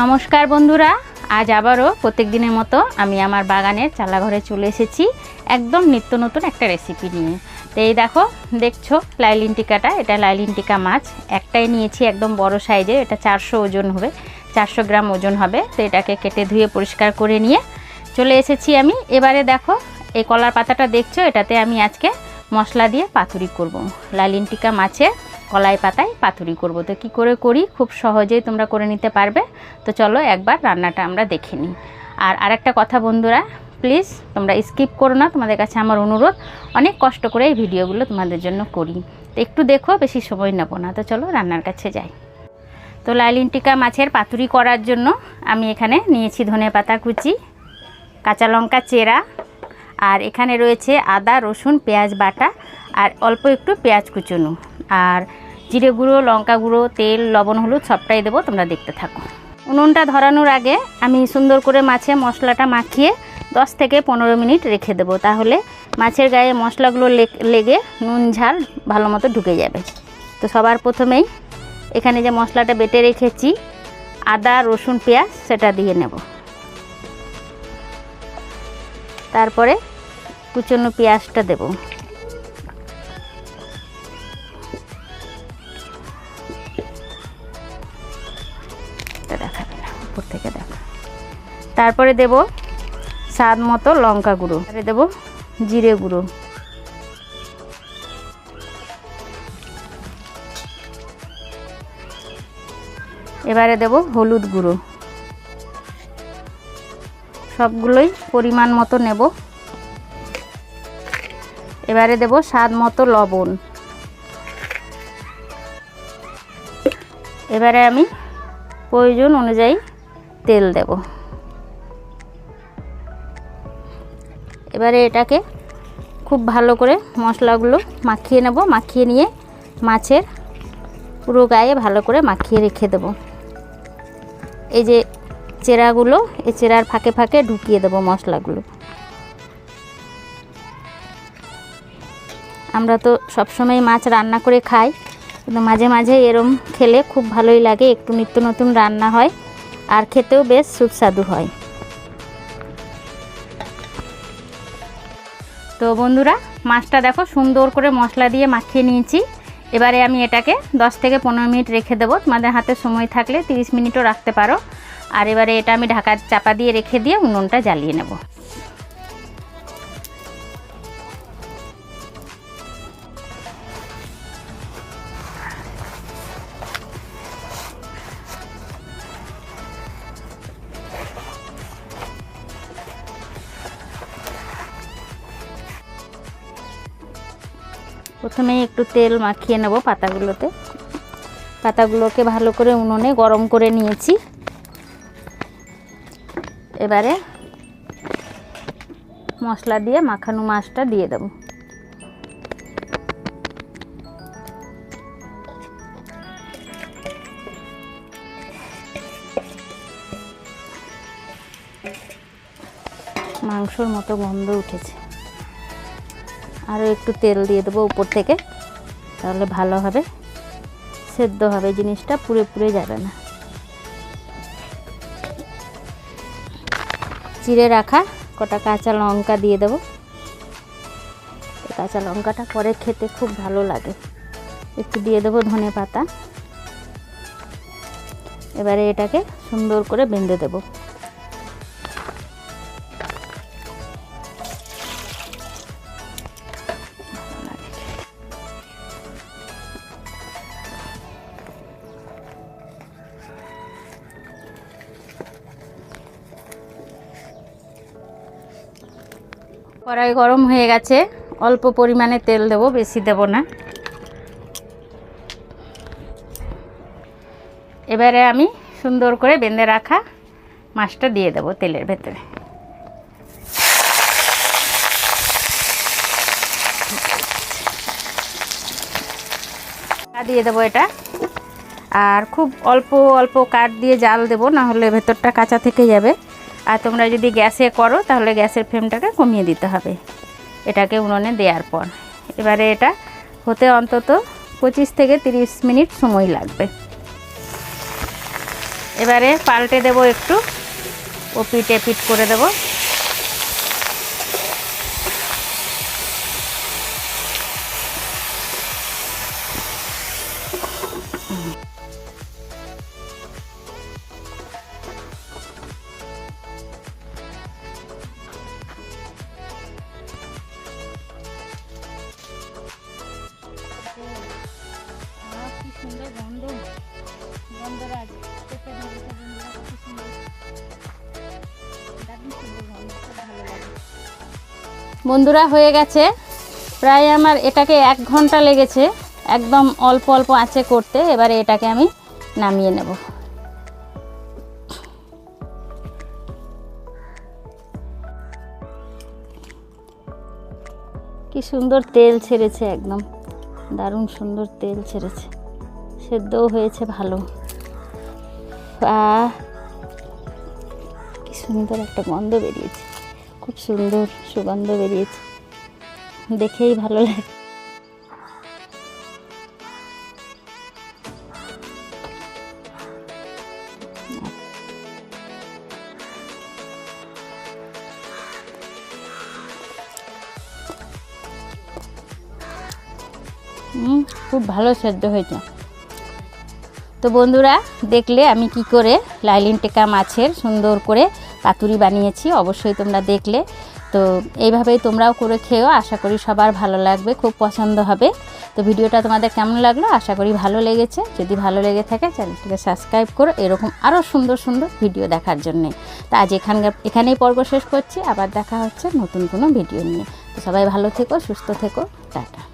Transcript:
নমস্কার বন্ধুরা, আজ আবারও প্রত্যেক দিনের মতো আমি আমার বাগানের চালাঘরে চলে এসেছি একদম নিত্য নতুন একটা রেসিপি নিয়ে। তো এই দেখো, দেখছ, লাইলিন টিকাটা, এটা লাইলিন টিকা মাছ। একটাই নিয়েছি একদম বড় সাইজের, এটা চারশো ওজন হবে, চারশো গ্রাম ওজন হবে। তো এটাকে কেটে ধুয়ে পরিষ্কার করে নিয়ে চলে এসেছি আমি। এবারে দেখো, এই কলার পাতাটা দেখছ, এটাতে আমি আজকে মশলা দিয়ে পাতুরি করব। লাইলিন টিকা মাছের কলাই পাতায় পাতুরি করব। তো কি করে করি? খুব সহজেই তোমরা করে নিতে পারবে। তো চলো একবার রান্নাটা আমরা দেখে নিই। আর আরেকটা কথা বন্ধুরা প্লিজ তোমরা স্কিপ করো না। তোমাদের কাছে আমার অনুরোধ, অনেক কষ্ট করে এই ভিডিওগুলো তোমাদের জন্য করি। তো একটু দেখো, বেশি সময় নেব না। তো চলো রান্নার কাছে যাই। তো লাইলিন টিকা মাছের পাতুরি করার জন্য আমি এখানে নিয়েছি ধনে পাতা কুচি, কাঁচা লঙ্কা চেরা, আর এখানে রয়েছে আদা, রসুন, পেঁয়াজ বাটা, আর অল্প একটু পেঁয়াজ কুচুনো। আর জিরে গুঁড়ো, লঙ্কা গুঁড়ো, তেল, লবণ, হলুদ সবটাই দেবো, তোমরা দেখতে থাকো। উনুনটা ধরানোর আগে আমি সুন্দর করে মাছে মশলাটা মাখিয়ে দশ থেকে পনেরো মিনিট রেখে দেবো। তাহলে মাছের গায়ে মশলাগুলো লেগে নুন, ঝাল ভালো মতো ঢুকে যাবে। তো সবার প্রথমেই এখানে যে মশলাটা বেটে রেখেছি, আদা, রসুন, পেঁয়াজ সেটা দিয়ে নেব। তারপরে কুচনো পেঁয়াজটা দেবো। তারপরে দেব স্বাদ মতো লঙ্কা গুঁড়ো। তারপরে দেব জিরে গুঁড়ো। এবারে দেব হলুদ গুঁড়ো। সবগুলোই পরিমাণ মতো নেব। এবারে দেব স্বাদ মতো লবণ। এবারে আমি প্রয়োজন অনুযায়ী তেল দেব। এবারে এটাকে খুব ভালো করে মশলাগুলো মাখিয়ে নেব, মাখিয়ে নিয়ে মাছের পুরো গায়ে ভালো করে মাখিয়ে রেখে দেব। এই যে চেরাগুলো, এই চেরার ফাঁকে ফাঁকে ঢুকিয়ে দেব মশলাগুলো। আমরা তো সবসময় মাছ রান্না করে খাই, কিন্তু মাঝে মাঝে এরম খেলে খুব ভালোই লাগে, একটু নিত্য নতুন রান্না হয়, আর খেতেও বেশ সুস্বাদু হয়। তো বন্ধুরা, মাছটা দেখো সুন্দর করে মশলা দিয়ে মাখিয়ে নিয়েছি। এবারে আমি এটাকে 10 থেকে পনেরো মিনিট রেখে দেবো। তোমাদের হাতে সময় থাকলে 30 মিনিটও রাখতে পারো। আর এবারে এটা আমি ঢাকার চাপা দিয়ে রেখে দিয়ে উনুনটা জ্বালিয়ে নেব। প্রথমেই একটু তেল মাখিয়ে নেব পাতাগুলোতে। পাতাগুলোকে ভালো করে উনুনে গরম করে নিয়েছি। এবারে মশলা দিয়ে, মাখানো মাছটা দিয়ে দেব। মাংসর মতো গন্ধ উঠেছে। আরও একটু তেল দিয়ে দেবো উপর থেকে, তাহলে ভালো হবে। সেদ্ধ হবে জিনিসটা পুড়ে পুড়ে যাবে না। চিড়ে রাখা কটা কাঁচা লঙ্কা দিয়ে দেবো। কাঁচা লঙ্কাটা পরে খেতে খুব ভালো লাগে। একটু দিয়ে দেবো ধনে পাতা। এবারে এটাকে সুন্দর করে বেঁধে দেবো। কড়াই গরম হয়ে গেছে। অল্প পরিমাণে তেল দেবো, বেশি দেব না। এবারে আমি সুন্দর করে বেঁধে রাখা মাছটা দিয়ে দেবো তেলের ভেতরে। দিয়ে দেবো এটা। আর খুব অল্প অল্প কাঠ দিয়ে জাল দেবো না হলে ভেতরটা কাঁচা থেকে যাবে। আর তোমরা যদি গ্যাসে করো, তাহলে গ্যাসের ফ্লেমটাকে কমিয়ে দিতে হবে। এটাকে উনুনে দেওয়ার পর। এবারে এটা হতে অন্তত পঁচিশ থেকে তিরিশ মিনিট সময় লাগবে। এবারে পাল্টে দেব একটু। ও পিটে পিট করে দেব। বন্ধুরা হয়ে গেছে। প্রায় আমার এটাকে এক ঘণ্টা লেগেছে। একদম অল্প অল্প আঁচে করতে। এবারে এটাকে আমি নামিয়ে নেব। কি সুন্দর তেল ছেড়েছে একদম। দারুণ সুন্দর তেল ছেড়েছে। সেদ্ধও হয়েছে ভালো। কি সুন্দর একটা গন্ধ বেরিয়েছে। খুব সুন্দর সুগন্ধ বেরিয়েছে। দেখেই ভালো লাগে। খুব ভালো সেদ্ধ হয়েছে। তো বন্ধুরা, দেখলে আমি কি করে লাইলিন টেকা মাছের সুন্দর করে পাতুরি বানিয়েছি, অবশ্যই তোমরা দেখলে। তো এইভাবেই তোমরাও করে খেয়েও আশা করি সবার ভালো লাগবে, খুব পছন্দ হবে। তো ভিডিওটা তোমাদের কেমন লাগল? আশা করি ভালো লেগেছে। যদি ভালো লেগে থাকে, চ্যানেলটিকে সাবস্ক্রাইব করো এরকম আরও সুন্দর সুন্দর ভিডিও দেখার জন্যে। তো আজ এখানকার, এখানেই পর্ব শেষ করছি। আবার দেখা হচ্ছে নতুন কোনো ভিডিও নিয়ে। তো সবাই ভালো থেকো, সুস্থ থেকো। টাটা।